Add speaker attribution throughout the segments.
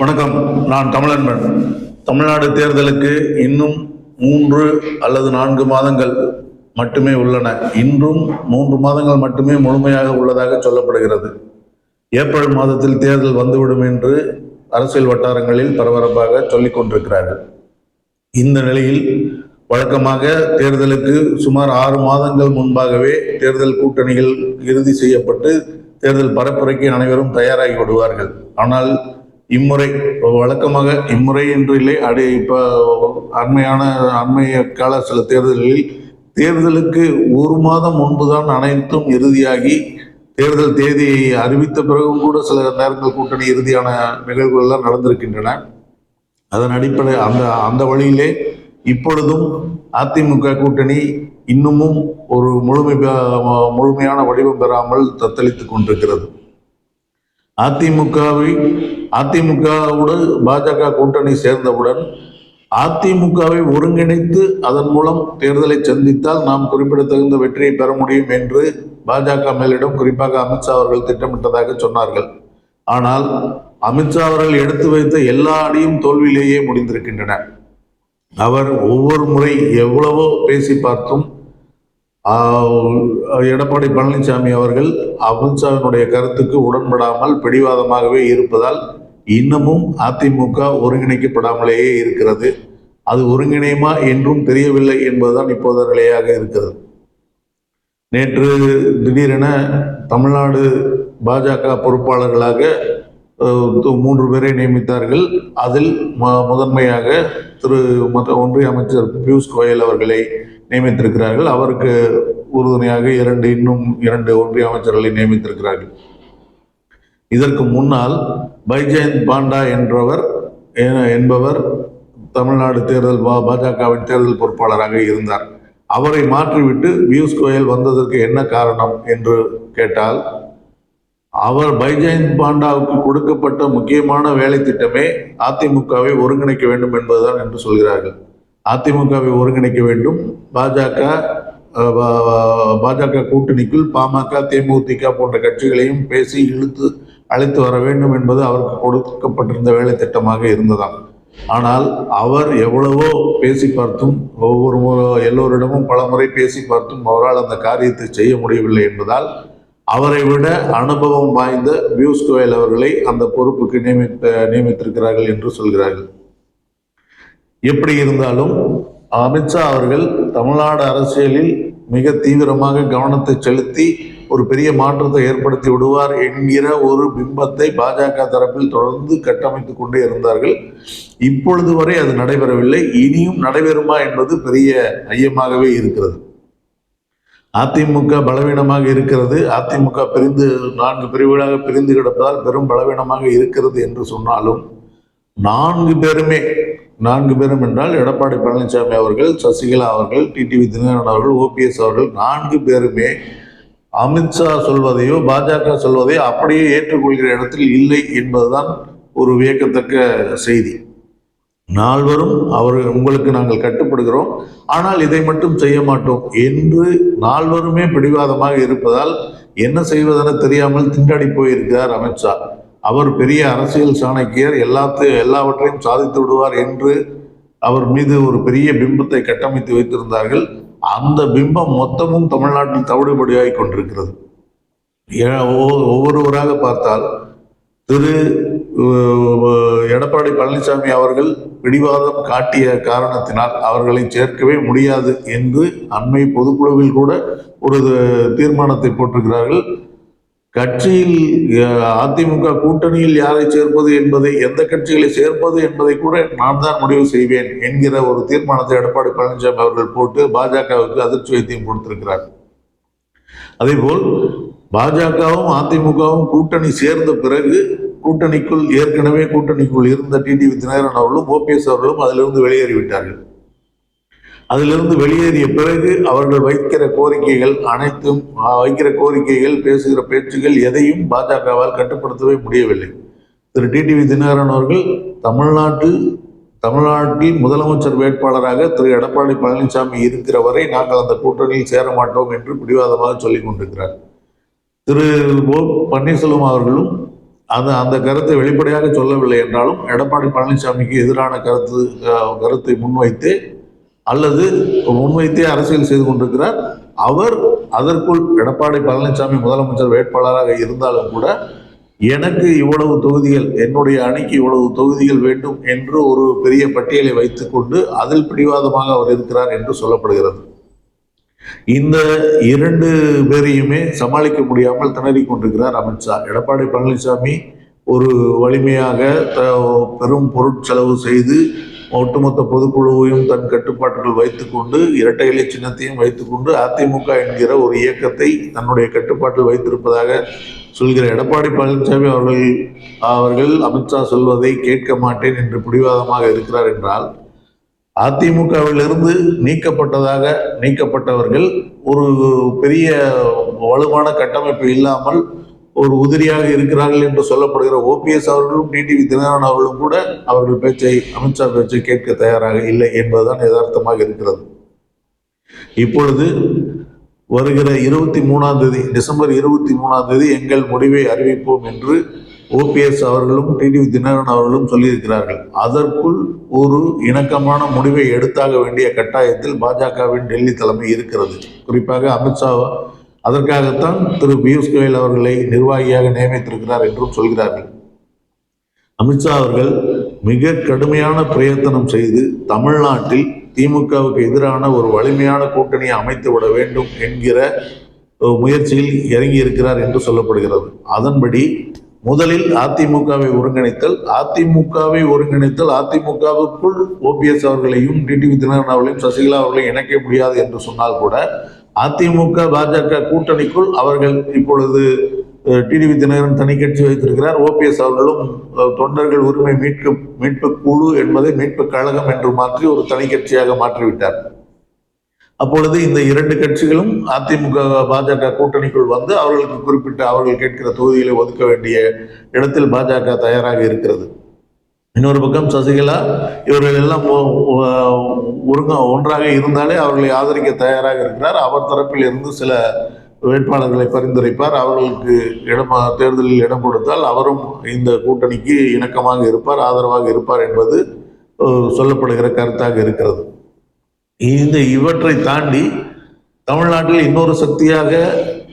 Speaker 1: வணக்கம். நான் தமிழன்பன். தமிழ்நாடு தேர்தலுக்கு இன்னும் மூன்று அல்லது நான்கு மாதங்கள் மட்டுமே உள்ளன. இன்றும் மூன்று மாதங்கள் மட்டுமே முழுமையாக உள்ளதாக சொல்லப்படுகிறது. ஏப்ரல் மாதத்தில் தேர்தல் வந்துவிடும் என்று அரசியல் வட்டாரங்களில் பரபரப்பாக சொல்லிக் கொண்டிருக்கிறார்கள். இந்த நிலையில் வழக்கமாக தேர்தலுக்கு சுமார் ஆறு மாதங்கள் முன்பாகவே தேர்தல் கூட்டணிகள் இறுதி செய்யப்பட்டு தேர்தல் பரப்புரைக்கு அனைவரும் தயாராகி விடுவார்கள். ஆனால் இம்முறை வழக்கமாக இம்முறை என்று இல்லை. அடி இப்போ அண்மையான அண்மைய கால சில தேர்தல்களில் தேர்தலுக்கு ஒரு மாதம் முன்புதான் அனைத்தும் இறுதியாகி தேர்தல் தேதியை அறிவித்த பிறகும் கூட சில நேரங்கள் கூட்டணி இறுதியான நிகழ்வுகள் எல்லாம் நடந்திருக்கின்றன. அதன் அடிப்படை அந்த அந்த வழியிலே இப்பொழுதும் அதிமுக கூட்டணி இன்னமும் ஒரு முழுமை பெ- முழுமையான வடிவம் பெறாமல் தத்தளித்துக் கொண்டிருக்கிறது. அதிமுகவை அதிமுகவோடு பாஜக கூட்டணி சேர்ந்தவுடன் அதிமுகவை ஒருங்கிணைத்து அதன் மூலம் தேர்தலை சந்தித்தால் நாம் குறிப்பிடத்தகுந்த வெற்றியை பெற முடியும் என்று பாஜக மேலிடம் குறிப்பாக அமித்ஷா அவர்கள் திட்டமிட்டதாக சொன்னார்கள். ஆனால் அமித்ஷா அவர்கள் எடுத்து வைத்த எல்லா அடியும் தோல்வியிலேயே முடிந்திருக்கின்றன. அவர் ஒவ்வொரு முறை எவ்வளவோ பேசி பார்த்தும் எடப்பாடி பழனிசாமி அவர்கள் அமித்ஷாவினுடைய கருத்துக்கு உடன்படாமல் பிடிவாதமாகவே இருப்பதால் இன்னமும் அதிமுக ஒருங்கிணைக்கப்படாமலேயே இருக்கிறது. அது ஒருங்கிணையுமா என்றும் தெரியவில்லை என்பதுதான் இப்போது நிலையாக இருக்கிறது. நேற்று திடீரென தமிழ்நாடு பாஜக பொறுப்பாளர்களாக மூன்று பேரை நியமித்தார்கள். அதில் ம- முதன்மையாக திரு மத்த ஒன்றிய அமைச்சர் பியூஷ் கோயல் அவர்களை நியமித்திருக்கிறார்கள். அவருக்கு உறுதுணையாக இரண்டு இன்னும் இரண்டு ஒன்றிய அமைச்சர்களை நியமித்திருக்கிறார்கள். இதற்கு முன்னால் பைஜெயந்த் பாண்டா என்றவர் என்பவர் தமிழ்நாடு தேர்தல் பா பாஜகவின் தேர்தல் பொறுப்பாளராக இருந்தார். அவரை மாற்றிவிட்டு பியூஷ் கோயல் வந்ததற்கு என்ன காரணம் என்று கேட்டால் அவர் பைஜெயந்த் பாண்டாவுக்கு கொடுக்கப்பட்ட முக்கியமான வேலை திட்டமே அதிமுகவை ஒருங்கிணைக்க வேண்டும் என்பதுதான் என்று சொல்கிறார்கள். அதிமுகவை ஒருங்கிணைக்க வேண்டும். பாஜக பாஜக கூட்டணிக்குள் பாமக தேமுதிக போன்ற கட்சிகளையும் பேசி இழுத்து அழைத்து வர வேண்டும் என்பது அவருக்கு கொடுக்கப்பட்டிருந்த வேலை திட்டமாக இருந்ததாம் ஆனால் அவர் எவ்வளவோ பேசி பார்த்தும் ஒவ்வொரு முறை எல்லோரிடமும் பல முறை பேசி பார்த்தும் அவரால் அந்த காரியத்தை செய்ய முடியவில்லை என்பதால் அவரை விட அனுபவம் வாய்ந்த பியூஷ் கோயல் அவர்களை அந்த பொறுப்புக்கு நியமித்த நியமித்திருக்கிறார்கள் என்று சொல்கிறார்கள். எப்படி இருந்தாலும் அமித்ஷா அவர்கள் தமிழ்நாடு அரசியலில் மிக தீவிரமாக கவனத்தை செலுத்தி ஒரு பெரிய மாற்றத்தை ஏற்படுத்தி விடுவார் என்கிற ஒரு பிம்பத்தை பாஜக தரப்பில் தொடர்ந்து கட்டமைத்து கொண்டே இருந்தார்கள். இப்பொழுது வரை அது நடைபெறவில்லை. இனியும் நடைபெறுமா என்பது பெரிய ஐயமாகவே இருக்கிறது. அதிமுக பலவீனமாக இருக்கிறது. அதிமுக பிரிந்து நான்கு பிரிவுகளாக பிரிந்து கிடப்பதால் பெரும் பலவீனமாக இருக்கிறது என்று சொன்னாலும் நான்கு பேருமே நான்கு பேரும் என்றால் எடப்பாடி பழனிசாமி அவர்கள் சசிகலா அவர்கள் டிடிவி தினகரன் அவர்கள் ஓபிஎஸ் அவர்கள் நான்கு பேருமே அமித்ஷா சொல்வதையோ பாஜக சொல்வதையோ அப்படியே ஏற்றுக்கொள்கிற இடத்தில் இல்லை என்பதுதான் ஒரு வியக்கத்தக்க செய்தி. நால்வரும் அவர் உங்களுக்கு நாங்கள் கட்டுப்படுகிறோம். ஆனால் இதை மட்டும் செய்ய மாட்டோம் என்று நால்வருமே பிடிவாதமாக இருப்பதால் என்ன செய்வதென தெரியாமல் திண்டாடி போயிருக்கிறார் அமித்ஷா. அவர் பெரிய அரசியல் சாணக்கியர் எல்லாத்து எல்லாவற்றையும் சாதித்து விடுவார் என்று அவர் மீது ஒரு பெரிய பிம்பத்தை கட்டமைத்து வைத்திருந்தார்கள். அந்த பிம்பம் மொத்தமும் தமிழ்நாட்டில் தவிடுபடியாகி கொண்டிருக்கிறது. ஏ- ஒவ்வொரு- ஒவ்வொருவராக பார்த்தால் திரு எடப்பாடி பழனிசாமி அவர்கள் பிடிவாதம் காட்டிய காரணத்தினால் அவர்களை சேர்க்கவே முடியாது என்று அண்மை பொதுக்குழுவில் கூட ஒரு தீர்மானத்தை போட்டிருக்கிறார்கள். கட்சியில் அதிமுக கூட்டணியில் யாரை சேர்ப்பது என்பதை எந்த கட்சிகளை சேர்ப்பது என்பதை கூட நான் தான் முடிவு செய்வேன் என்கிற ஒரு தீர்மானத்தை எடப்பாடி பழனிசாமி அவர்கள் போட்டு பாஜகவுக்கு அதிர்ச்சி வைத்தியம் கொடுத்திருக்கிறார் அதேபோல் பாஜகவும் அதிமுகவும் கூட்டணி சேர்ந்த பிறகு கூட்டணிக்குள் ஏற்கனவே கூட்டணிக்குள் இருந்த டிடிவி தினகரன் அவர்களும் ஓபிஎஸ் அவர்களும் அதிலிருந்து வெளியேறிவிட்டார்கள். அதிலிருந்து வெளியேறிய பிறகு அவர்கள் வைக்கிற கோரிக்கைகள் அனைத்தும் வைக்கிற கோரிக்கைகள் பேசுகிற பேச்சுகள் எதையும் பாஜகவால் கட்டுப்படுத்தவே முடியவில்லை. திரு டிடிவி தினகரன் அவர்கள் தமிழ்நாட்டில் தமிழ்நாட்டில் முதலமைச்சர் வேட்பாளராக திரு எடப்பாடி பழனிசாமி இருக்கிற வரை நாங்கள் அந்த கூட்டணியில் சேர மாட்டோம் என்று பிடிவாதமாக சொல்லிக் கொண்டிருக்கிறார். திரு ஓ பன்னீர்செல்வம் அவர்களும் அந்த அந்த கருத்தை வெளிப்படையாக சொல்லவில்லை என்றாலும் எடப்பாடி பழனிசாமிக்கு எதிரான கருத்து கருத்தை முன்வைத்து அல்லது முன்வைத்தே அரசியல் செய்து கொண்டிருக்கிறார். அவர் அதற்குள் எடப்பாடி பழனிசாமி முதலமைச்சர் வேட்பாளராக இருந்தாலும் கூட எனக்கு இவ்வளவு தொகுதிகள் என்னுடைய அணிக்கு இவ்வளவு தொகுதிகள் வேண்டும் என்று ஒரு பெரிய பட்டியலை வைத்துக்கொண்டு அதில் பிடிவாதமாக அவர் இருக்கிறார் என்று சொல்லப்படுகிறது. இந்த இரண்டு பேரையுமே சமாளிக்க முடியாமல் திணறிக் கொண்டிருக்கிறார் அமித்ஷா. எடப்பாடி பழனிசாமி ஒரு வலிமையாக த- பெரும் பொருட்செலவு செய்து ஒட்டுமொத்த பொதுக்குழுவையும் தன் கட்டுப்பாட்டுகள் வைத்துக்கொண்டு இரட்டை இலை சின்னத்தையும் வைத்துக்கொண்டு அதிமுக என்கிற ஒரு இயக்கத்தை தன்னுடைய கட்டுப்பாட்டில் வைத்திருப்பதாக சொல்கிற எடப்பாடி பழனிசாமி அவர்கள் அவர்கள் அமித்ஷா சொல்வதை கேட்க மாட்டேன் என்று பிடிவாதமாக இருக்கிறார் என்றால் அதிமுகவிலிருந்து நீக்கப்பட்டதாக நீக்கப்பட்டவர்கள் ஒரு பெரிய வலுவான கட்டமைப்பு இல்லாமல் ஒரு உதிரியாக இருக்கிறார்கள் என்று சொல்லப்படுகிற ஓபிஎஸ் அவர்களும் டிடிவி தினகரன் அவர்களும் கூட அவர்கள் பேச்சை அமித்ஷா பேச்சை கேட்க தயாராக இல்லை என்பதுதான் யதார்த்தமாக இருக்கிறது. இப்பொழுது வருகிற இருபத்தி மூணாம் தேதி டிசம்பர் இருபத்தி மூணாம் தேதி எங்கள் முடிவை அறிவிப்போம் என்று ஓபிஎஸ் அவர்களும் டிடிவி தினகரன் அவர்களும் சொல்லியிருக்கிறார்கள். அதற்குள் ஒரு இணக்கமான முடிவை எடுத்தாக வேண்டிய கட்டாயத்தில் பாஜகவின் டெல்லி தலைமை இருக்கிறது. குறிப்பாக அமித்ஷா அதற்காகத்தான் திரு பியூஷ் கோயல் அவர்களை நிர்வாகியாக நியமித்திருக்கிறார் என்றும் சொல்கிறார்கள். அமித்ஷா அவர்கள் மிக கடுமையான பிரயத்தனம் செய்து தமிழ்நாட்டில் திமுகவுக்கு எதிரான ஒரு வலிமையான கூட்டணியை அமைத்து விட வேண்டும் என்கிற முயற்சியில் இறங்கி இருக்கிறார் என்று சொல்லப்படுகிறது. அதன்படி முதலில் அதிமுகவை ஒருங்கிணைத்தல் அதிமுகவை ஒருங்கிணைத்தல் அதிமுகவுக்குள் ஓபிஎஸ் அவர்களையும் டிடிவி தினகரன் அவர்களையும் சசிகலா அவர்களையும் இணைக்க முடியாது என்று சொன்னால் கூட அதிமுக பாஜக கூட்டணிக்குள் அவர்கள் இப்பொழுது டிடிவி தினகரன் தனி கட்சி வைத்திருக்கிறார். ஓபிஎஸ் அவர்களும் தொண்டர்கள் உரிமை மீட்பு மீட்பு குழு என்பதை மீட்பு கழகம் என்று மாற்றி ஒரு தனி கட்சியாக மாற்றிவிட்டார். அப்பொழுது இந்த இரண்டு கட்சிகளும் அதிமுக பாஜக கூட்டணிக்குள் வந்து அவர்களுக்கு குறிப்பிட்ட அவர்கள் கேட்கிற தொகுதிகளை ஒதுக்க வேண்டிய இடத்தில் பாஜக தயாராக இருக்கிறது. இன்னொரு பக்கம் சசிகலா இவர்கள் எல்லாம் ஒருங்க ஒன்றாக இருந்தாலே அவர்களை ஆதரிக்க தயாராக இருக்கிறார். அவர் தரப்பில் இருந்து சில வேட்பாளர்களை பரிந்துரைப்பார். அவர்களுக்கு இடம் தேர்தலில் இடம் கொடுத்தால் அவரும் இந்த கூட்டணிக்கு இணக்கமாக இருப்பார் ஆதரவாக இருப்பார் என்பது சொல்லப்படுகிற கருத்தாக இருக்கிறது. இந்த இவற்றை தாண்டி தமிழ்நாட்டில் இன்னொரு சக்தியாக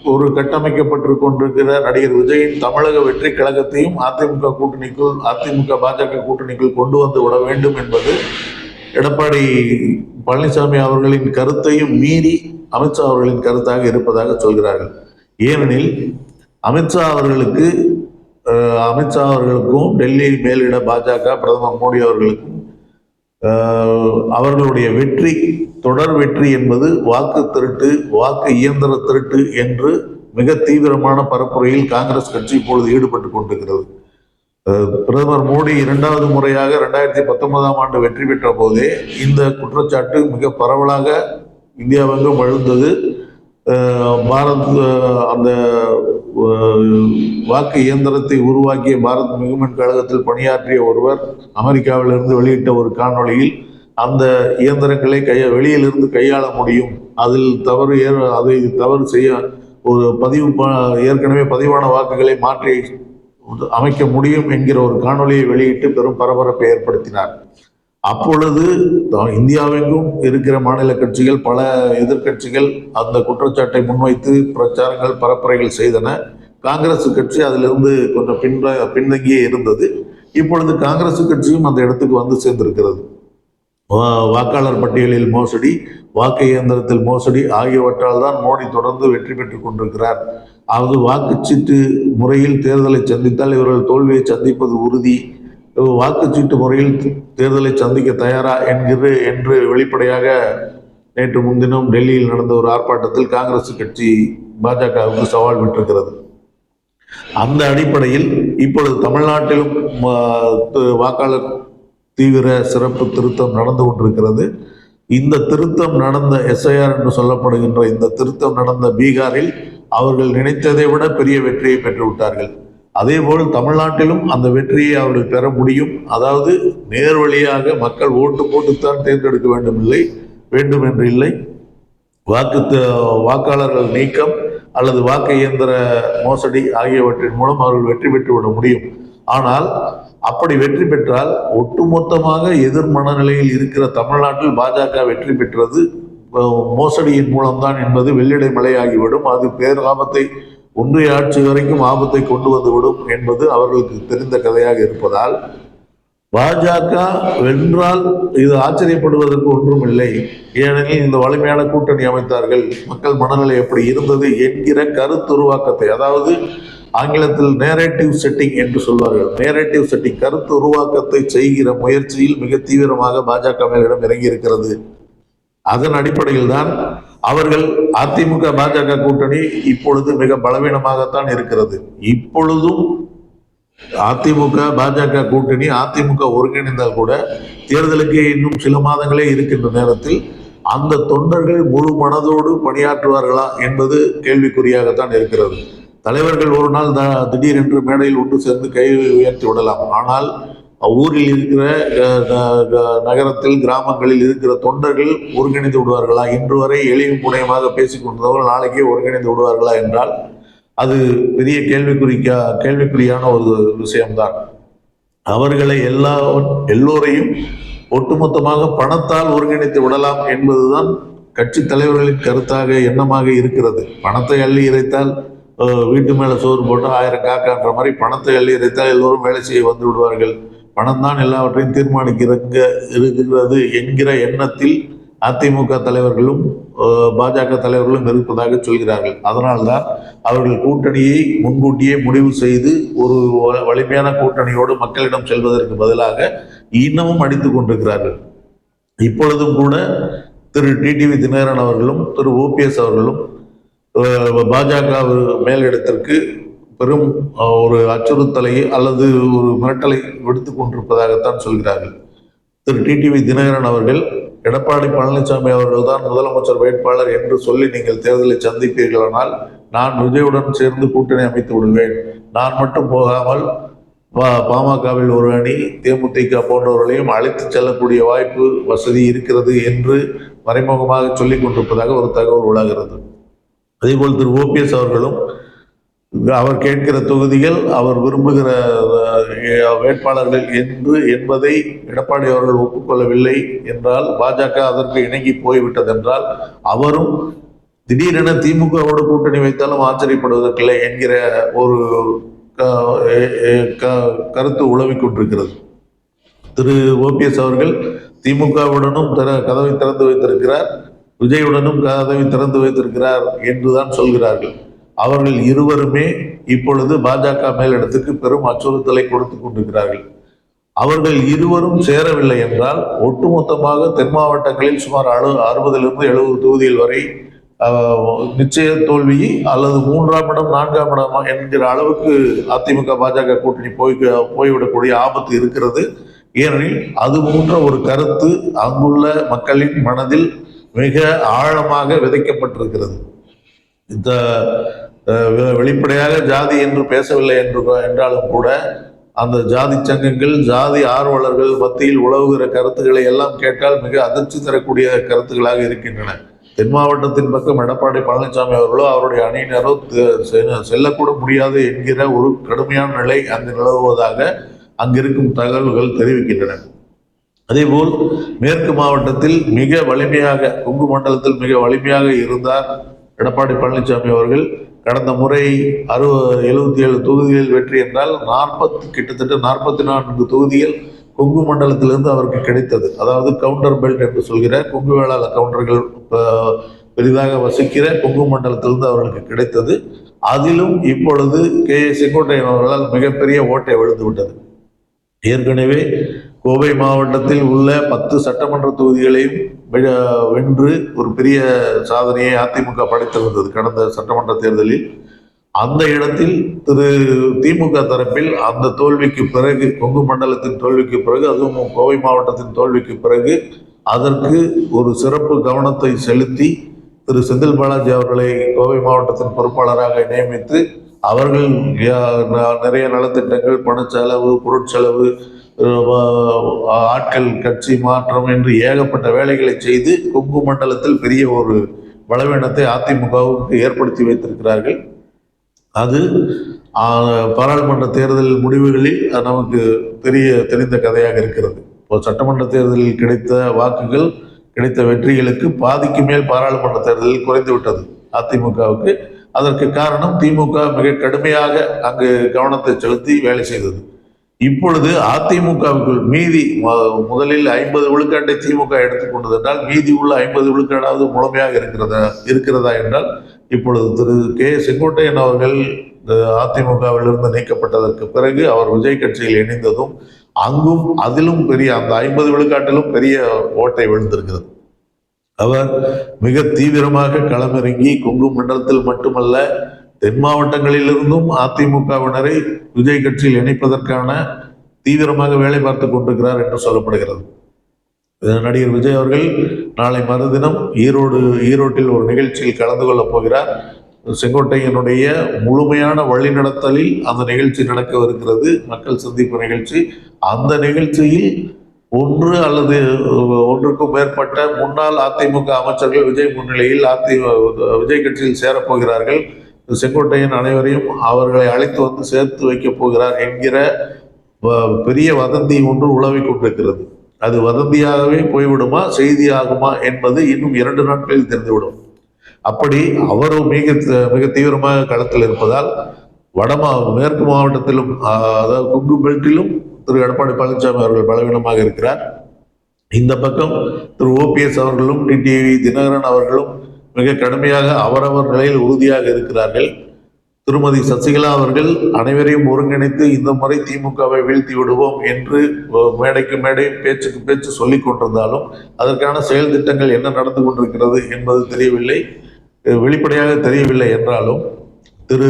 Speaker 1: ஒரு கட்டமைக்கப்பட்டு கொண்டிருக்கிற நடிகர் விஜயின் தமிழக வெற்றி கழகத்தையும் அதிமுக கூட்டணிக்குள் அதிமுக பாஜக கூட்டணிக்குள் கொண்டு வந்து விட வேண்டும் என்பது எடப்பாடி பழனிசாமி அவர்களின் கருத்தையும் மீறி அமித்ஷா அவர்களின் கருத்தாக இருப்பதாக சொல்கிறார்கள். ஏனெனில் அமித்ஷா அவர்களுக்கு அமித்ஷா அவர்களுக்கும் டெல்லி மேலிட பாஜக பிரதமர் மோடி அவர்களுக்கும் அவர்களுடைய வெற்றி தொடர் வெற்றி என்பது வாக்கு திருட்டு வாக்கு இயந்திர திருட்டு என்று மிக தீவிரமான பரப்புரையில் காங்கிரஸ் கட்சி இப்பொழுது ஈடுபட்டு கொண்டிருக்கிறது. பிரதமர் மோடி இரண்டாவது முறையாக ரெண்டாயிரத்தி பத்தொன்பதாம் ஆண்டு வெற்றி பெற்ற போதே இந்த குற்றச்சாட்டு மிக பரவலாக இந்தியாவெங்கும் எழுந்தது. பாரத் அந்த வாக்கு இயந்திரத்தை உருவாக்கிய பாரத் மிகுமின் கழகத்தில் பணியாற்றிய ஒருவர் அமெரிக்காவிலிருந்து வெளியிட்ட ஒரு காணொளியில் அந்த இயந்திரங்களை கைய வெளியிலிருந்து கையாள முடியும். அதில் தவறு ஏ அதை தவறு செய்ய ஒரு பதிவு ஏற்கனவே பதிவான வாக்குகளை மாற்றி அமைக்க முடியும் என்கிற ஒரு காணொளியை வெளியிட்டு பெரும் பரபரப்பை ஏற்படுத்தினார். அப்பொழுது இந்தியாவெங்கும் இருக்கிற மாநில கட்சிகள் பல எதிர்க்கட்சிகள் அந்த குற்றச்சாட்டை முன்வைத்து பிரச்சாரங்கள் பரப்புரைகள் செய்தன. காங்கிரஸ் கட்சி அதிலிருந்து கொஞ்சம் பின்ன பின்தங்கியே இருந்தது. இப்பொழுது காங்கிரஸ் கட்சியும் அந்த இடத்துக்கு வந்து சேர்ந்திருக்கிறது. வா- வாக்காளர் பட்டியலில் மோசடி வாக்கு இயந்திரத்தில் மோசடி ஆகியவற்றால் தான் மோடி தொடர்ந்து வெற்றி பெற்றுக் கொண்டிருக்கிறார். அதாவது வாக்குச்சீட்டு முறையில் தேர்தலை சந்தித்தால் இவர்கள் தோல்வியை சந்திப்பது உறுதி. வாக்குச்சீட்டு முறையில் தேர்தலை சந்திக்க தயாரா என்கிற என்று வெளிப்படையாக நேற்று முன்தினம் டெல்லியில் நடந்த ஒரு ஆர்ப்பாட்டத்தில் காங்கிரஸ் கட்சி பாஜகவுக்கு சவால் விட்டிருக்கிறது. அந்த அடிப்படையில் இப்பொழுது தமிழ்நாட்டிலும் வாக்காளர் தீவிர சிறப்பு திருத்தம் நடந்து கொண்டிருக்கிறது. இந்த திருத்தம் நடந்த எஸ்ஐஆர் என்று சொல்லப்படுகின்ற இந்த திருத்தம் நடந்த பீகாரில் அவர்கள் நினைத்ததை விட பெரிய வெற்றியை பெற்றுவிட்டார்கள். அதேபோல் தமிழ்நாட்டிலும் அந்த வெற்றியை அவர்கள் பெற முடியும். அதாவது நேர் வழியாக மக்கள் ஓட்டு போட்டுத்தான் தேர்ந்தெடுக்க வேண்டும் இல்லை வேண்டும் என்று இல்லை. வாக்கு வாக்காளர்கள் நீக்கம் அல்லது வாக்கு இயந்திர மோசடி ஆகியவற்றின் மூலம் அவர்கள் வெற்றி பெற்று விட முடியும். ஆனால் அப்படி வெற்றி பெற்றால் ஒட்டுமொத்தமாக எதிர் மனநிலையில் இருக்கிற தமிழ்நாட்டில் பாஜக வெற்றி பெற்றது மோசடியின் மூலம்தான் என்பது வெள்ளிடை மலையாகிவிடும். அது பேராபத்தை ஒன்றிய ஆட்சி வரைக்கும் ஆபத்தை கொண்டு வந்துவிடும் என்பது அவர்களுக்கு தெரிந்த கதையாக இருப்பதால் பாஜக வென்றால் இது ஆச்சரியப்படுவதற்கு ஒன்றும் இல்லை. ஏனெனில் இந்த வலிமையான கூட்டணி அமைத்தார்கள். மக்கள் மனநிலை எப்படி இருந்தது என்கிற கருத்துருவாக்கத்தை அதாவது ஆங்கிலத்தில் நேரேட்டிவ் செட்டிங் என்று சொல்வார்கள். நேரேட்டிவ் செட்டிங் கருத்து உருவாக்கத்தை செய்கிற முயற்சியில் மிக தீவிரமாக பாஜக மேலிடம் இறங்கி இருக்கிறது அதன் அடிப்படையில் தான் அவர்கள் அதிமுக பாஜக கூட்டணி இப்பொழுது மிக பலவீனமாகத்தான் இருக்கிறது. இப்பொழுதும் அதிமுக பாஜக கூட்டணி அதிமுக ஒருங்கிணைந்தால் கூட தேர்தலுக்கு இன்னும் சில மாதங்களே இருக்கின்ற நேரத்தில் அந்த தொண்டர்கள் முழு மனதோடு பணியாற்றுவார்களா என்பது கேள்விக்குறியாகத்தான் இருக்கிறது. தலைவர்கள் ஒரு நாள் த- திடீரென்று மேடையில் ஒன்று சேர்ந்து கை உயர்த்தி விடலாம். ஆனால் ஊரில் இருக்கிற க- நகரத்தில் கிராமங்களில் இருக்கிற தொண்டர்கள் ஒருங்கிணைந்து விடுவார்களா? இன்று வரை எளியும் புனையமாக பேசிக் நாளைக்கே ஒருங்கிணைந்து விடுவார்களா என்றால் அது பெரிய கேள்விக்குறிக்கா கேள்விக்குறியான ஒரு விஷயம்தான். அவர்களை எல்லா எல்லோரையும் ஒட்டுமொத்தமாக பணத்தால் ஒருங்கிணைத்து விடலாம் என்பதுதான் கட்சி தலைவர்களின் கருத்தாக எண்ணமாக இருக்கிறது. பணத்தை அள்ளி இறைத்தால் வீட்டு மேலே சோறு போட்டு ஆயிரம் காக்கான்ற மாதிரி பணத்தை அள்ளி இறைத்தால் எல்லோரும் வேலை செய்ய வந்து விடுவார்கள். பணம் தான் எல்லாவற்றையும் தீர்மானிக்கிறங்க இருக்கிறது என்கிற எண்ணத்தில் அதிமுக தலைவர்களும் பாஜக தலைவர்களும் இருப்பதாக சொல்கிறார்கள். அதனால்தான் அவர்கள் கூட்டணியை முன்கூட்டியே முடிவு செய்து ஒரு வ- வலிமையான கூட்டணியோடு மக்களிடம் செல்வதற்கு பதிலாக இன்னமும் அடித்து கொண்டிருக்கிறார்கள். இப்பொழுதும் கூட திரு டிடிவி தினகரன் அவர்களும் திரு ஓபிஎஸ் அவர்களும் பாஜக மேலிடத்திற்கு பெரும் ஒரு அச்சுறுத்தலை அல்லது ஒரு மிரட்டலை விடுத்துக் கொண்டிருப்பதாகத்தான் சொல்கிறார்கள். திரு. டிடிவி தினகரன் அவர்கள் எடப்பாடி பழனிசாமி அவர்கள் தான் முதலமைச்சர் வேட்பாளர் என்று சொல்லி நீங்கள் தேர்தலை சந்திப்பீர்களானால் நான் விஜயுடன் சேர்ந்து கூட்டணி அமைத்து விடுவேன். நான் மட்டும் போகாமல் பா- பாமகவில் ஒரு அணி தேமுதிக போன்றவர்களையும் அழைத்து செல்லக்கூடிய வாய்ப்பு வசதி இருக்கிறது என்று மறைமுகமாக சொல்லிக் கொண்டிருப்பதாக ஒரு தகவல் உலாகிறது. அதேபோல் திரு. ஓபிஎஸ் அவர்களும் அவர் கேட்கிற தொகுதிகள் அவர் விரும்புகிற வேட்பாளர்கள் என்று என்பதை எடப்பாடி அவர்கள் ஒப்புக்கொள்ளவில்லை என்றால் பாஜக அதற்கு இணங்கி போய்விட்டதென்றால் அவரும் திடீரென திமுகவோடு கூட்டணி வைத்தாலும் ஆச்சரியப்படுவதற்கில்லை என்கிற ஒரு க- க- கருத்து உழவிக் கொண்டிருக்கிறது. திரு. ஓபிஎஸ் அவர்கள் திமுகவுடனும் திற கதவை திறந்து வைத்திருக்கிறார் விஜயுடனும் கதவை திறந்து வைத்திருக்கிறார் என்றுதான் சொல்கிறார்கள். அவர்கள் இருவருமே இப்பொழுது பாஜக மேலிடத்துக்கு பெரும் அச்சுறுத்தலை கொடுத்து கொண்டிருக்கிறார்கள். அவர்கள் இருவரும் சேரவில்லை என்றால் ஒட்டுமொத்தமாக தென் மாவட்டங்களில் சுமார் அழு அறுபதிலிருந்து எழுபது தொகுதிகள் வரை நிச்சய தோல்வி அல்லது மூன்றாம் இடம் நான்காம் இடம் என்கிற அளவுக்கு அதிமுக பாஜக கூட்டணி போய் போய்விடக்கூடிய ஆபத்து இருக்கிறது. ஏனெனில் அது போன்ற ஒரு கருத்து அங்குள்ள மக்களின் மனதில் மிக ஆழமாக விதைக்கப்பட்டிருக்கிறது. இந்த வெளிப்படையாக ஜாதி என்று பேசவில்லை என்று என்றாலும் கூட அந்த ஜாதி சங்கங்கள் ஜாதி ஆர்வலர்கள் மத்தியில் உழவுகிற கருத்துக்களை எல்லாம் கேட்டால் மிக அதிர்ச்சி தரக்கூடிய கருத்துக்களாக இருக்கின்றன. தென் மாவட்டத்தின் பக்கம் எடப்பாடி பழனிசாமி அவர்களோ அவருடைய அணியினரோ செ- செல்லக்கூட முடியாது என்கிற ஒரு கடுமையான நிலை அங்கு நிலவுவதாக அங்கிருக்கும் தகவல்கள் தெரிவிக்கின்றன. அதேபோல் மேற்கு மாவட்டத்தில் மிக வலிமையாக கொங்கு மண்டலத்தில் மிக வலிமையாக இருந்தார் எடப்பாடி பழனிசாமி அவர்கள். கடந்த முறை அறு எழுபத்தி ஏழு தொகுதிகளில் வெற்றி என்றால் நாற்பத்தி கிட்டத்தட்ட நாற்பத்தி நான்கு தொகுதிகள் கொங்கு மண்டலத்திலிருந்து அவருக்கு கிடைத்தது. அதாவது கவுண்டர் பெல்ட் என்று சொல்கிற கொங்கு வேளாள கவுண்டர்கள் பெரிதாக வசிக்கிற கொங்கு மண்டலத்திலிருந்து அவர்களுக்கு கிடைத்தது. அதிலும் இப்பொழுது கே செங்கோட்டையன் அவர்களால் மிகப்பெரிய ஓட்டை விழுந்து விட்டது. ஏற்கனவே கோவை மாவட்டத்தில் உள்ள பத்து சட்டமன்ற தொகுதிகளையும் வென்று ஒரு பெரிய சாதனையை அதிமுக படைத்திருந்தது கடந்த சட்டமன்ற தேர்தலில். அந்த இடத்தில் திரு திமுக தரப்பில் அந்த தோல்விக்கு பிறகு கொங்கு மண்டலத்தின் தோல்விக்கு பிறகு அதுவும் கோவை மாவட்டத்தின் தோல்விக்கு பிறகு அதற்கு ஒரு சிறப்பு கவனத்தை செலுத்தி திரு செந்தில் பாலாஜி அவர்களை கோவை மாவட்டத்தின் பொறுப்பாளராக நியமித்து அவர்கள் நிறைய நலத்திட்டங்கள் பணச்செலவு பொருட்செலவு ஆட்கள் கட்சி மாற்றம் என்று ஏகப்பட்ட வேலைகளை செய்து கொங்கு மண்டலத்தில் பெரிய ஒரு பலவீனத்தை அதிமுகவுக்கு ஏற்படுத்தி வைத்திருக்கிறார்கள். அது பாராளுமன்ற தேர்தல் முடிவுகளில் அது நமக்கு தெரிய தெரிந்த கதையாக இருக்கிறது. இப்போ சட்டமன்ற தேர்தலில் கிடைத்த வாக்குகள் கிடைத்த வெற்றிகளுக்கு பாதிக்கு மேல் பாராளுமன்ற தேர்தலில் குறைந்து விட்டது அதிமுகவுக்கு. அதற்கு காரணம் திமுக மிக கடுமையாக அங்கு கவனத்தை செலுத்தி வேலை செய்தது. இப்பொழுது அதிமுகவுக்குள் மீதி முதலில் ஐம்பது விழுக்காட்டை திமுக எடுத்துக்கொண்டது என்றால் மீதி உள்ள ஐம்பது விழுக்காடாவது முழுமையாக இருக்கிறதா இருக்கிறதா என்றால் இப்பொழுது திரு. கே. செங்கோட்டையன் அவர்கள் அதிமுகவிலிருந்து நீக்கப்பட்டதற்கு பிறகு அவர் விஜய் கட்சியில் இணைந்ததும் அங்கும் அதிலும் பெரிய அந்த ஐம்பது விழுக்காட்டிலும் பெரிய ஓட்டை விழுந்திருக்கிறது. அவர் மிக தீவிரமாக களமிறங்கி கொங்கு மண்டலத்தில் மட்டுமல்ல தென் மாவட்டங்களிலிருந்தும் அதிமுகவினரை விஜய் கட்சியில் இணைப்பதற்கான தீவிரமாக வேலை பார்த்து கொண்டிருக்கிறார் என்று சொல்லப்படுகிறது. நடிகர் விஜய் அவர்கள் நாளை மறுதினம் ஈரோடு ஈரோட்டில் ஒரு நிகழ்ச்சியில் கலந்து கொள்ளப் போகிறார். செங்கோட்டையனுடைய முழுமையான வழிநடத்தலில் அந்த நிகழ்ச்சி நடக்கவிருக்கிறது. மக்கள் சந்திப்பு நிகழ்ச்சி. அந்த நிகழ்ச்சியில் ஒன்று அல்லது ஒன்றுக்கும் மேற்பட்ட முன்னாள் அதிமுக அமைச்சர்கள் விஜய் முன்னிலையில் அதி விஜய் கட்சியில் சேரப்போகிறார்கள் செங்கோட்டையன் அனைவரையும் அவர்களை அழைத்து வந்து சேர்த்து வைக்கப் போகிறார் என்கிற வ- பெரிய வதந்தி ஒன்று உலவிக் கொண்டிருக்கிறது. அது வதந்தியாகவே போய்விடுமா செய்தியாகுமா என்பது இன்னும் இரண்டு நாட்களில் தெரிந்துவிடும். அப்படி அவரும் மிக மிக தீவிரமாக களத்தில் இருப்பதால் வடமா மேற்கு மாவட்டத்திலும் அதாவது குங்கு பெல்ட்டிலும் திரு எடப்பாடி பழனிசாமி அவர்கள் பலவீனமாக இருக்கிறார். இந்த பக்கம் திரு ஓபிஎஸ் அவர்களும் டிடிவி தினகரன் அவர்களும் மிக கடுமையாக அவரவர் நிலையில் உறுதியாக இருக்கிறார்கள். திருமதி சசிகலா அவர்கள் அனைவரையும் ஒருங்கிணைத்து இந்த முறை திமுகவை வீழ்த்தி விடுவோம் என்று மேடைக்கு மேடை பேச்சுக்கு பேச்சு சொல்லிக் கொண்டிருந்தாலும் அதற்கான செயல் திட்டங்கள் என்ன நடந்து கொண்டிருக்கிறது என்பது தெரியவில்லை. வெளிப்படையாக தெரியவில்லை என்றாலும் திரு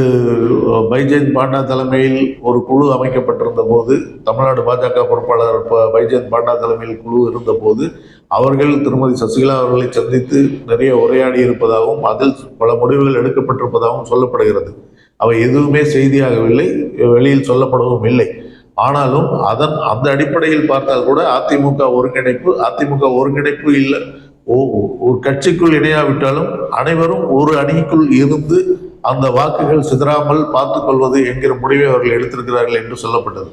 Speaker 1: பைஜெயந்த் பாண்டா தலைமையில் ஒரு குழு அமைக்கப்பட்டிருந்த போது தமிழ்நாடு பாஜக பொறுப்பாளர் ப- பைஜெயந்த் பாண்டா தலைமையில் குழு இருந்தபோது அவர்கள் திருமதி சசிகலா அவர்களை சந்தித்து நிறைய உரையாடி இருப்பதாகவும் அதில் பல முடிவுகள் எடுக்கப்பட்டிருப்பதாகவும் சொல்லப்படுகிறது. அவை எதுவுமே செய்தியாகவில்லை வெளியில் சொல்லப்படவும் இல்லை. ஆனாலும் அதன் அந்த அடிப்படையில் பார்த்தால் கூட அதிமுக ஒருங்கிணைப்பு அதிமுக ஒருங்கிணைப்பு இல்லை ஒரு கட்சிக்குள் இணையாவிட்டாலும் அனைவரும் ஒரு அணிக்குள் இருந்து அந்த வாக்குகள் சிதறாமல் பார்த்துக்கொள்வது என்கிற முடிவை அவர்கள் எடுத்திருக்கிறார்கள் என்று சொல்லப்பட்டது.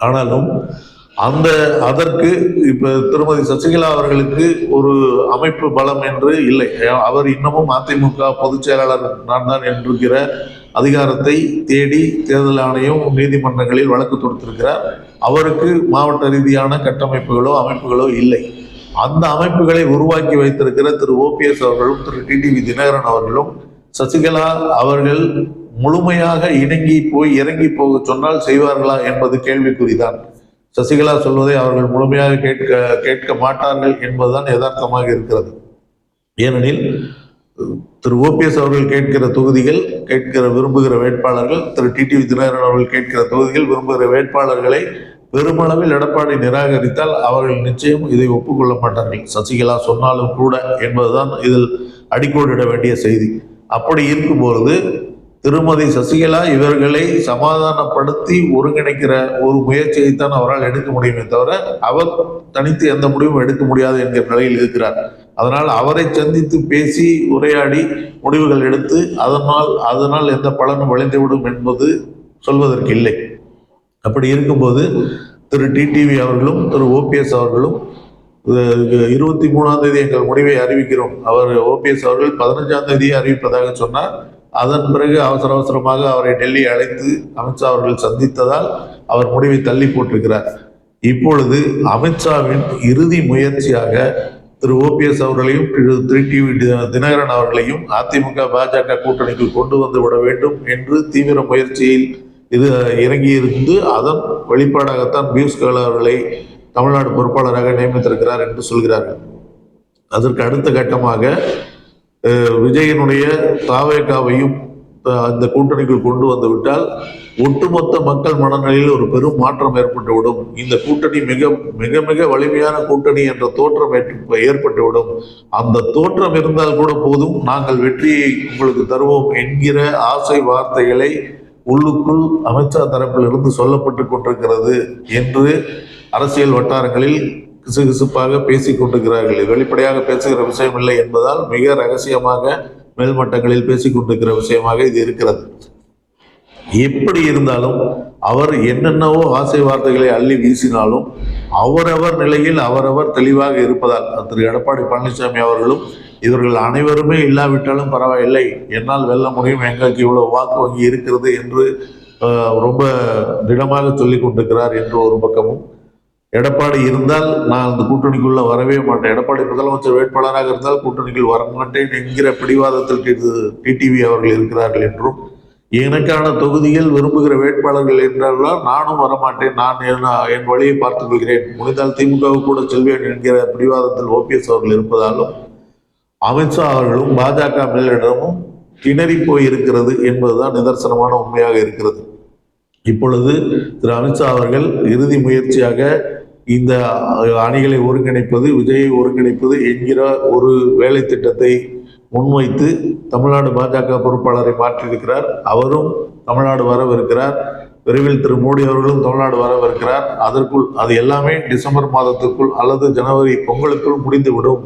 Speaker 1: ஆனாலும் அந்த அதற்கு இப்ப திருமதி சசிகலா அவர்களுக்கு ஒரு அமைப்பு பலம் என்று இல்லை. அவர் இன்னமும் அதிமுக பொதுச் செயலாளர் நான் தான் என்கிற அதிகாரத்தை தேடி தேர்தல் ஆணையம் நீதிமன்றங்களில் வழக்கு தொடுத்திருக்கிறார். அவருக்கு மாவட்ட ரீதியான கட்டமைப்புகளோ அமைப்புகளோ இல்லை. அந்த அமைப்புகளை உருவாக்கி வைத்திருக்கிற திரு ஓபிஎஸ் அவர்களும் திரு டிடிவி தினகரன் அவர்களும் சசிகலா அவர்கள் முழுமையாக இணங்கி போய் இறங்கி போக சொன்னால் செய்வார்களா என்பது கேள்விக்குறிதான். சசிகலா சொல்வதை அவர்கள் முழுமையாக கேட்க கேட்க மாட்டார்கள் என்பதுதான் யதார்த்தமாக இருக்கிறது. ஏனெனில் திரு ஓபிஎஸ் அவர்கள் கேட்கிற தொகுதிகள் கேட்கிற விரும்புகிற வேட்பாளர்கள் திரு டிடிவி தினகரன் அவர்கள் கேட்கிற தொகுதிகள் விரும்புகிற வேட்பாளர்களை பெருமளவில் எடப்பாடி நிராகரித்தால் அவர்கள் நிச்சயம் இதை ஒப்புக்கொள்ள மாட்டார்கள். சசிகலா சொன்னாலும் கூட என்பதுதான் இதில் அடிக்கோடிட வேண்டிய செய்தி. அப்படி இருக்கும்பொழுது திருமதி சசிகலா இவர்களை சமாதானப்படுத்தி ஒருங்கிணைக்கிற ஒரு முயற்சியைத்தான் அவரால் எடுக்க முடியுமே தவிர அவர் தனித்து எந்த முடிவும் எடுக்க முடியாது என்கிற நிலையில் இருக்கிறார். அதனால் அவரை சந்தித்து பேசி உரையாடி முடிவுகள் எடுத்து அதனால் அதனால் எந்த பலனும் விளைந்துவிடும் என்பது சொல்வதற்கு இல்லை. அப்படி இருக்கும்போது திரு டிடிவி அவர்களும் திரு ஓபிஎஸ் அவர்களும் இருபத்தி மூணாம் தேதி எங்கள் முடிவை அறிவிக்கிறோம். அவர் ஓபிஎஸ் அவர்கள் பதினஞ்சாம் தேதியை அறிவிப்பதாக சொன்னார். அதன் பிறகு அவசர அவசரமாக அவரை டெல்லி அழைத்து அமித்ஷா அவர்கள் சந்தித்ததால் அவர் முடிவை தள்ளி போட்டிருக்கிறார். இப்பொழுது அமித்ஷாவின் இறுதி முயற்சியாக திரு ஓபிஎஸ் அவர்களையும் திரு திரு டிவி தினகரன் அவர்களையும் அதிமுக பாஜக கூட்டணிக்கு கொண்டு வந்து விட வேண்டும் என்று தீவிர முயற்சியில் இது இறங்கியிருந்து அதன் வெளிப்பாடாகத்தான் பியூஷ் கோயல் அவர்களை தமிழ்நாடு பொறுப்பாளராக நியமித்திருக்கிறார் என்று சொல்கிறார்கள். அதற்கு அடுத்த கட்டமாக விஜயனுடைய தாவேக்காவையும் அந்த கூட்டணிக்குள் கொண்டு வந்து விட்டால் ஒட்டுமொத்த மக்கள் மனநிலையில் ஒரு பெரும் மாற்றம் ஏற்பட்டுவிடும். இந்த கூட்டணி மிக மிக மிக வலிமையான கூட்டணி என்ற தோற்றம் ஏற்பட்டுவிடும். அந்த தோற்றம் இருந்தால் கூட போதும். நாங்கள் வெற்றியை உங்களுக்கு தருவோம் என்கிற ஆசை வார்த்தைகளை உள்ளுக்குள் அமைச்சர் தரப்பில் இருந்து சொல்லப்பட்டு கொண்டிருக்கிறது என்று அரசியல் வட்டாரங்களில் கிசுகிசுப்பாக பேசிக் கொண்டிருக்கிறார்கள். வெளிப்படையாக பேசுகிற விஷயம் இல்லை என்பதால் மிக ரகசியமாக மேல்மட்டங்களில் பேசிக் கொண்டிருக்கிற விஷயமாக இது இருக்கிறது. எப்படி இருந்தாலும் அவர் என்னென்னவோ ஆசை வார்த்தைகளை அள்ளி வீசினாலும் அவரவர் நிலையில் அவரவர் தெளிவாக இருப்பதால் திரு. எடப்பாடி பழனிசாமி அவர்களும் இவர்கள் அனைவருமே இல்லாவிட்டாலும் பரவாயில்லை. என்னால் வெல்ல முடியும். எங்களுக்கு இவ்வளவு வாக்கு வங்கி இருக்கிறது என்று ரொம்ப திடமாக சொல்லிக் கொண்டிருக்கிறார் என்று ஒரு பக்கமும் எடப்பாடி இருந்தால் நான் அந்த கூட்டணிக்குள்ள வரவே மாட்டேன். எடப்பாடி முதலமைச்சர் வேட்பாளராக இருந்தால் கூட்டணிக்குள் வரமாட்டேன் என்கிற பிடிவாதத்தில் டிடிவி அவர்கள் இருக்கிறார்கள் என்றும் எனக்கான தொகுதியில் விரும்புகிற வேட்பாளர்கள் என்றால் நானும் வரமாட்டேன். நான் என் என் வழியை பார்த்துக் கொள்கிறேன். முடிந்தால் திமுகவு கூட செல்வேன் என்கிற பிடிவாதத்தில் ஓபிஎஸ் அவர்கள் இருப்பதாலும் அமித்ஷா அவர்களும் பாஜக மேலிடமும் திணறி போயிருக்கிறது என்பதுதான் நிதர்சனமான உண்மையாக இருக்கிறது. இப்பொழுது திரு அமித்ஷா அவர்கள் இறுதி முயற்சியாக இந்த அணிகளை ஒருங்கிணைப்பது விஜயை ஒருங்கிணைப்பது என்கிற ஒரு வேலை திட்டத்தை முன்வைத்து தமிழ்நாடு பாஜக பொறுப்பாளரை மாற்றியிருக்கிறார். அவரும் தமிழ்நாடு வரவிருக்கிறார். விரைவில் திரு மோடி அவர்களும் தமிழ்நாடு வரவிருக்கிறார். அதற்குள் அது எல்லாமே டிசம்பர் மாதத்துக்குள் அல்லது ஜனவரி பொங்கலுக்குள் முடிந்துவிடும்.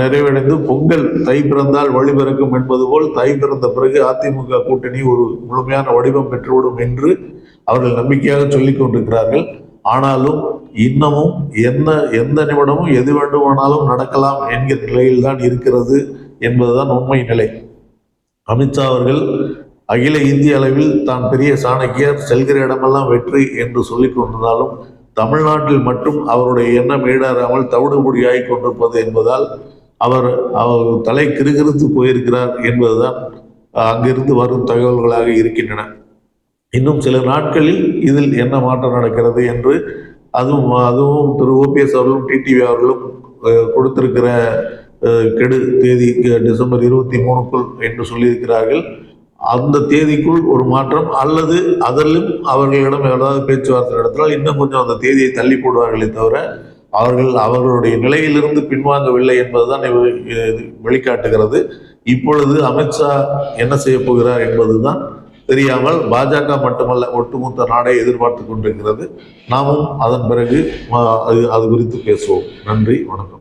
Speaker 1: நிறைவடைந்து பொங்கல் தை பிறந்தால் வழிபிறக்கும் என்பது போல் தை பிறந்த பிறகு அதிமுக கூட்டணி ஒரு முழுமையான வடிவம் பெற்றுவிடும் என்று அவர்கள் நம்பிக்கையாக சொல்லிக் கொண்டிருக்கிறார்கள். ஆனாலும் இன்னமும் என்ன எந்த நிமிடமும் எது வேண்டுமானாலும் நடக்கலாம் என்கிற நிலையில்தான் இருக்கிறது என்பதுதான் உண்மை நிலை. அமித்ஷா அவர்கள் அகில இந்திய அளவில் தான் பெரிய சாணக்கியர் செல்கிற இடமெல்லாம் வெற்றி என்று சொல்லிக் கொண்டிருந்தாலும் தமிழ்நாட்டில் மட்டும் அவருடைய எண்ணம் ஈடாறாமல் தவிடுபொடியாகி கொண்டிருப்பது என்பதால் அவர் அவர் தலை கிருகிருத்து போயிருக்கிறார் என்பதுதான் அங்கிருந்து வரும் தகவல்களாக இருக்கின்றன. இன்னும் சில நாட்களில் இதில் என்ன மாற்றம் நடக்கிறது என்று அதுவும் அதுவும் திரு ஓபிஎஸ் அவர்களும் டிடிவி அவர்களும் கொடுத்திருக்கிற கெடு தேதி டிசம்பர் இருபத்தி மூணுக்குள் என்று சொல்லியிருக்கிறார்கள். அந்த தேதிக்குள் ஒரு மாற்றம் அல்லது அதிலும் அவர்களிடம் ஏதாவது பேச்சுவார்த்தை நடத்தினால் இன்னும் கொஞ்சம் அந்த தேதியை தள்ளி போடுவார்களே தவிர அவர்கள் அவர்களுடைய நிலையிலிருந்து பின்வாங்கவில்லை என்பதுதான் வெளிக்காட்டுகிறது. இப்பொழுது அமித்ஷா என்ன செய்ய போகிறார் என்பதுதான் தெரியாமல் பாஜக மட்டுமல்ல ஒட்டுமொத்த நாடே எதிர்பார்த்து கொண்டிருக்கிறது. நாமும் அதன் பிறகு அது அது குறித்து பேசுவோம். நன்றி வணக்கம்.